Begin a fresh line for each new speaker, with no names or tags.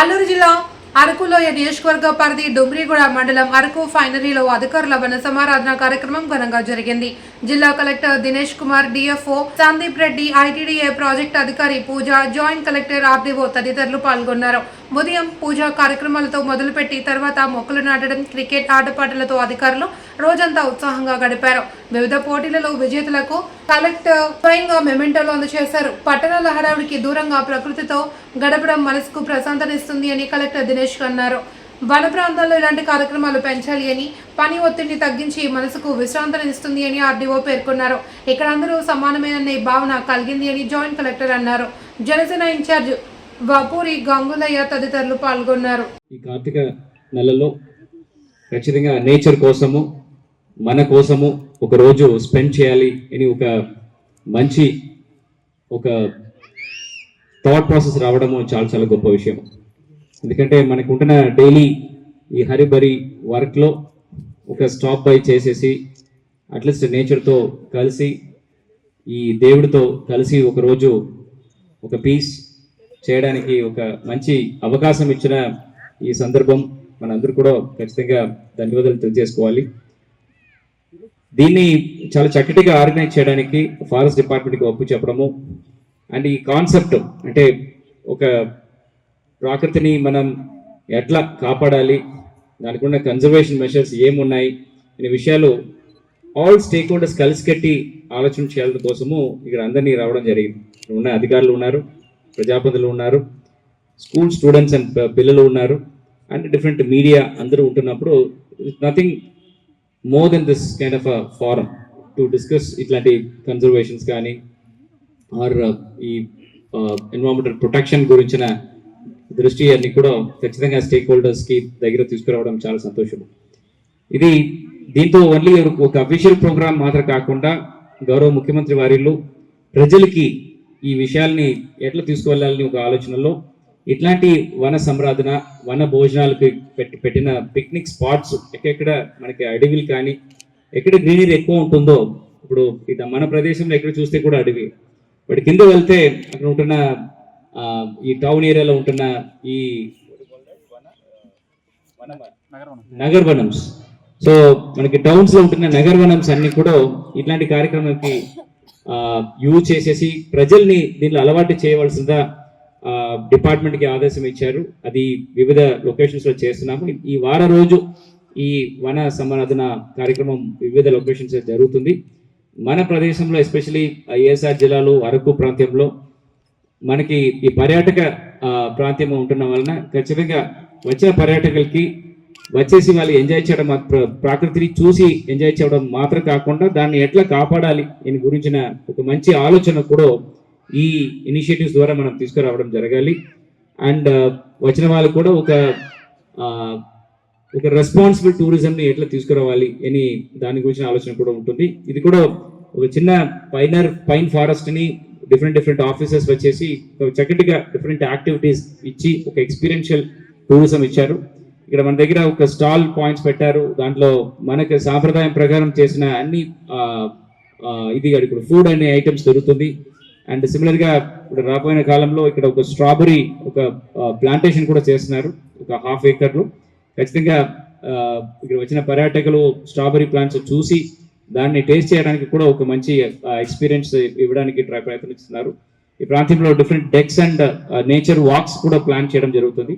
అల్లూరు జిల్లా అరకులోయ నియోజకవర్గ పరిధి డుమ్రిగూడ మండలం అరకు ఫైనరీలో అధికారుల వన సమారాధన కార్యక్రమం ఘనంగా జరిగింది. జిల్లా collector Dinesh Kumar DFO Sandeep Reddy ITDA project అధికారి పూజ జాయింట్ కలెక్టర్ ఆర్డీఓ తదితరులు పాల్గొన్నారు. ఉదయం పూజా కార్యక్రమాలతో మొదలుపెట్టి తర్వాత మొక్కలు నాటడం క్రికెట్ ఆటపాటలతో అధికారులు రోజంతా ఉత్సాహంగా గడిపారు. వివిధ పోటీలలో విజేతలకు కలెక్టర్ స్వయంగా మెమెంటోలు అందజేశారు. పట్టణాల హడావుడికి దూరంగా ప్రకృతితో గడపడం మనసుకు ప్రశాంతనిస్తుంది అని కలెక్టర్ దినేష్ అన్నారు. వన ప్రాంతాల్లో ఇలాంటి కార్యక్రమాలు పెంచాలి అని పని ఒత్తిడిని తగ్గించి మనసుకు విశ్రాంతినిస్తుంది అని ఆర్డీఓ పేర్కొన్నారు. ఇక్కడ అందరూ సమానమైన భావన కలిగింది అని జాయింట్ కలెక్టర్ అన్నారు. జనసేన ఇన్ఛార్జ్ వపూరి గంగులయ్య తదితరులు పాల్గొన్నారు.
ఈ కార్తీక నెలలో ఖచ్చితంగా నేచర్ కోసము మన కోసము ఒక రోజు స్పెండ్ చేయాలి అని ఒక మంచి ఒక థాట్ ప్రాసెస్ రావడము చాలా చాలా గొప్ప విషయం. ఎందుకంటే మనకు ఉంటున్న డైలీ ఈ హరిబరి వర్క్లో ఒక స్టాప్ బై చేసేసి అట్లీస్ట్ నేచర్తో కలిసి ఈ దేవుడితో కలిసి ఒక రోజు ఒక పీస్ చేయడానికి ఒక మంచి అవకాశం ఇచ్చిన ఈ సందర్భం మనందరూ కూడా ఖచ్చితంగా ధన్యవాదాలు తెలియజేసుకోవాలి. దీన్ని చాలా చక్కటిగా ఆర్గనైజ్ చేయడానికి ఫారెస్ట్ డిపార్ట్మెంట్కి ఒప్పు చెప్పడము. అండ్ ఈ కాన్సెప్ట్ అంటే ఒక ప్రకృతిని మనం ఎట్లా కాపాడాలి దానికి ఉన్న కన్జర్వేషన్ మెషర్స్ ఏమున్నాయి అనే విషయాలు ఆల్ స్టేక్ హోల్డర్స్ కలిసి కట్టి ఆలోచన చేయాలని కోసము ఇక్కడ అందరినీ రావడం జరిగింది. ఉన్న అధికారులు ఉన్నారు ప్రజాప్రతినిధులు ఉన్నారు స్కూల్ స్టూడెంట్స్ అండ్ పిల్లలు ఉన్నారు. అండ్ డిఫరెంట్ మీడియా అందరూ ఉంటున్నప్పుడు nothing more than this kind of a forum to discuss ఇట్లాంటి కన్జర్వేషన్స్ కానీ ఆర్ uh, ఈ uh, ఎన్విరాన్మెంటల్ ప్రొటెక్షన్ గురించిన దృష్టి అన్ని కూడా ఖచ్చితంగా స్టేక్ హోల్డర్స్కి దగ్గర తీసుకురావడం చాలా సంతోషం ఇది దీంతో ఓన్లీ ఒక అఫీషియల్ ప్రోగ్రామ్ మాత్రం కాకుండా గౌరవ ముఖ్యమంత్రి వారిలో ప్రజలకి ఈ విషయాల్ని ఎట్లా తీసుకువెళ్ళాలని ఒక ఆలోచనలో ఇట్లాంటి వన సంరాధన వన భోజనాలకు పెట్టి పెట్టిన పిక్నిక్ స్పాట్స్ ఎక్కడెక్కడ మనకి అడవిలు కానీ ఎక్కడ గ్రీనరీ ఎక్కువ ఉంటుందో ఇప్పుడు ఇట మన ప్రదేశంలో ఎక్కడ చూస్తే కూడా అడవి. బట్ కింద వెళ్తే అక్కడ ఉంటున్న ఈ టౌన్ ఏరియాలో ఉంటున్న ఈ నగర్ వనమ్స్ సో మనకి టౌన్స్లో ఉంటున్న నగర్ వనమ్స్ అన్ని కూడా ఇట్లాంటి కార్యక్రమానికి యూజ్ చేసేసి ప్రజల్ని దీనిలో అలవాటు చేయవలసిందా డిపార్ట్మెంట్కి ఆదేశం ఇచ్చారు. అది వివిధ లొకేషన్స్లో చేస్తున్నాము. ఈ వార రోజు ఈ వన సమరాధన కార్యక్రమం వివిధ లొకేషన్స్ జరుగుతుంది. మన ప్రదేశంలో ఎస్పెషలీ ఏఎస్ఆర్ జిల్లాలో అరకు ప్రాంతంలో మనకి ఈ పర్యాటక ప్రాంతం ఉంటున్న వలన ఖచ్చితంగా వచ్చిన పర్యాటకులకి వచ్చేసి వాళ్ళు ఎంజాయ్ చేయడం ప్ర- ప్రకృతిని చూసి ఎంజాయ్ చేయడం మాత్రం కాకుండా దాన్ని ఎట్లా కాపాడాలి దీని గురించిన ఒక మంచి ఆలోచన కూడా ఈ ఇనిషియేటివ్స్ ద్వారా మనం తీసుకురావడం జరగాలి. అండ్ uh, వచ్చిన వాళ్ళు కూడా ఒక uh, ఒక రెస్పాన్సిబుల్ టూరిజంని ఎట్లా తీసుకురావాలి అని దాని గురించిన ఆలోచన కూడా ఉంటుంది. ఇది కూడా ఒక చిన్న పైనర్ పైన్ ఫారెస్ట్ని డిఫరెంట్ డిఫరెంట్ ఆఫీసెస్ వచ్చేసి చక్కటిగా డిఫరెంట్ యాక్టివిటీస్ ఇచ్చి ఒక ఎక్స్పీరియన్షియల్ టూరిజం ఇచ్చారు. ఇక్కడ మన దగ్గర ఒక స్టాల్ పాయింట్స్ పెట్టారు. దాంట్లో మనకి సాంప్రదాయం ప్రకారం చేసిన అన్ని uh, ఇది ఇప్పుడు ఫుడ్ అనే ఐటమ్స్ దొరుకుతుంది. అండ్ సిమిలర్గా ఇప్పుడు రాబోయే కాలంలో ఇక్కడ ఒక స్ట్రాబెరీ ఒక ప్లాంటేషన్ కూడా చేస్తున్నారు ఒక హాఫ్ ఏకర్లో. ఖచ్చితంగా ఇక్కడ వచ్చిన పర్యాటకులు స్ట్రాబెరీ ప్లాంట్స్ చూసి దాన్ని టేస్ట్ చేయడానికి కూడా ఒక మంచి ఎక్స్పీరియన్స్ ఇవ్వడానికి ట్రై ప్రయత్నిస్తున్నారు. ఈ ప్రాంతంలో different decks and nature walks కూడా ప్లాన్ చేయడం జరుగుతుంది.